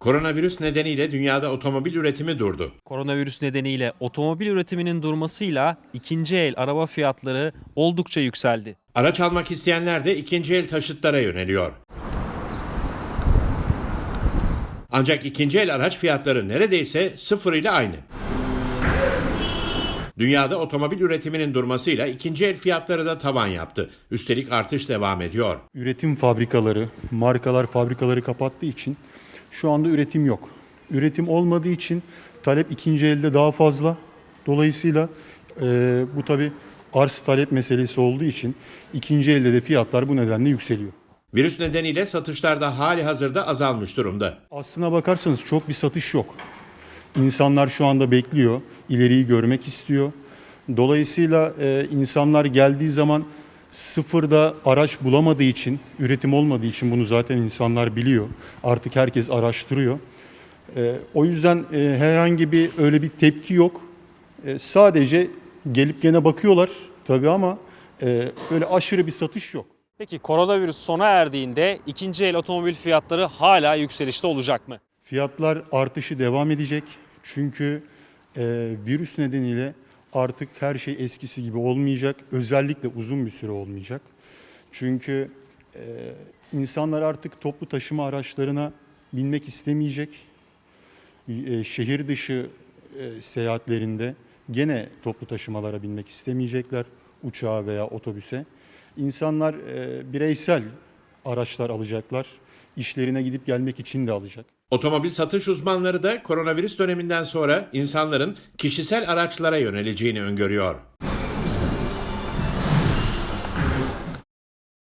Koronavirüs nedeniyle dünyada otomobil üretimi durdu. Koronavirüs nedeniyle otomobil üretiminin durmasıyla ikinci el araba fiyatları oldukça yükseldi. Araç almak isteyenler de ikinci el taşıtlara yöneliyor. Ancak ikinci el araç fiyatları neredeyse sıfır ile aynı. Dünyada otomobil üretiminin durmasıyla ikinci el fiyatları da tavan yaptı. Üstelik artış devam ediyor. üretim fabrikaları, markalar fabrikaları kapattığı için şu anda üretim yok. Üretim olmadığı için talep ikinci elde daha fazla. Dolayısıyla e, bu tabi arz talep meselesi olduğu için ikinci elde de fiyatlar bu nedenle yükseliyor. Virüs nedeniyle satışlar da hali hazırda azalmış durumda. Aslına bakarsanız çok bir satış yok. İnsanlar şu anda bekliyor, ileriyi görmek istiyor. Dolayısıyla e, insanlar geldiği zaman sıfırda araç bulamadığı için, üretim olmadığı için bunu zaten insanlar biliyor. Artık herkes araştırıyor. E, o yüzden e, herhangi bir öyle bir tepki yok. E, sadece gelip gene bakıyorlar tabii ama e, böyle aşırı bir satış yok. Peki koronavirüs sona erdiğinde ikinci el otomobil fiyatları hala yükselişte olacak mı? Fiyatlar artışı devam edecek. Çünkü e, virüs nedeniyle artık her şey eskisi gibi olmayacak. Özellikle uzun bir süre olmayacak. Çünkü e, insanlar artık toplu taşıma araçlarına binmek istemeyecek. E, şehir dışı e, seyahatlerinde gene toplu taşımalara binmek istemeyecekler. Uçağa veya otobüse. İnsanlar e, bireysel araçlar alacaklar. İşlerine gidip gelmek için de alacak. Otomobil satış uzmanları da koronavirüs döneminden sonra insanların kişisel araçlara yöneleceğini öngörüyor.